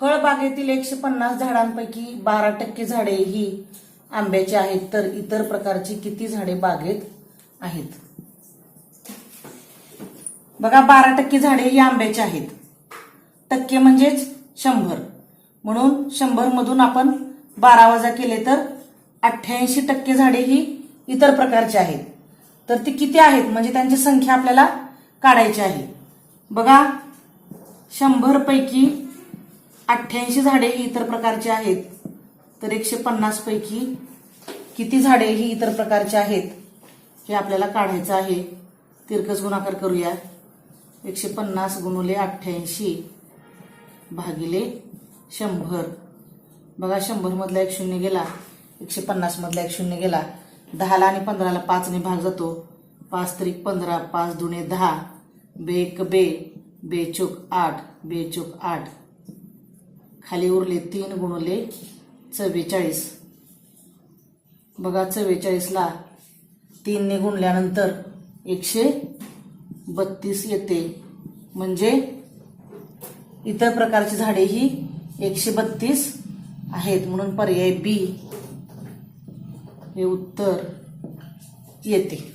फळबागेतील एकशे पन्नास झाडांपैकी बारा टक्के झाडे ही आंब्याची आहेत तर इतर प्रकारची किती झाडे बागेत आहेत? बघा बारा टक्के झाडे ही आंब्याची आहेत. टक्के म्हणजेच शंभर. म्हणून शंभर मधून आपण बारा वजा केले तर अठ्ठ्याऐंशी टक्के झाडे ही इतर प्रकारची आहेत. तर ती किती आहेत? म्हणजे त्यांची संख्या आपल्याला काढायची आहे. बघा शंभर पैकी अठ्ठ्याऐंशी झाडे ही इतर प्रकारची आहेत तर एकशे पन्नास पैकी किती झाडे ही इतर प्रकारची आहेत हे आपल्याला काढायचं आहे. तिरकस गुणाकार करूया. एकशे पन्नास गुणुले अठ्ठ्याऐंशी भागिले शंभर. बघा शंभरमधला एक शून्य गेला एकशे पन्नासमधला एक शून्य गेला. दहाला आणि पंधराला पाचने भाग जातो. पाच त्रिक पंधरा पाच दुणे दहा. बे एक बे बे चोक आठ बे चोक आठ. खाली उरले तीन गुणले चव्वेचाळीस. बघा चव्वेचाळीसला तीनने गुणल्यानंतर एकशे बत्तीस येते. म्हणजे इतर प्रकारची झाडे ही एकशे बत्तीस आहेत. म्हणून पर्याय बी हे उत्तर येते.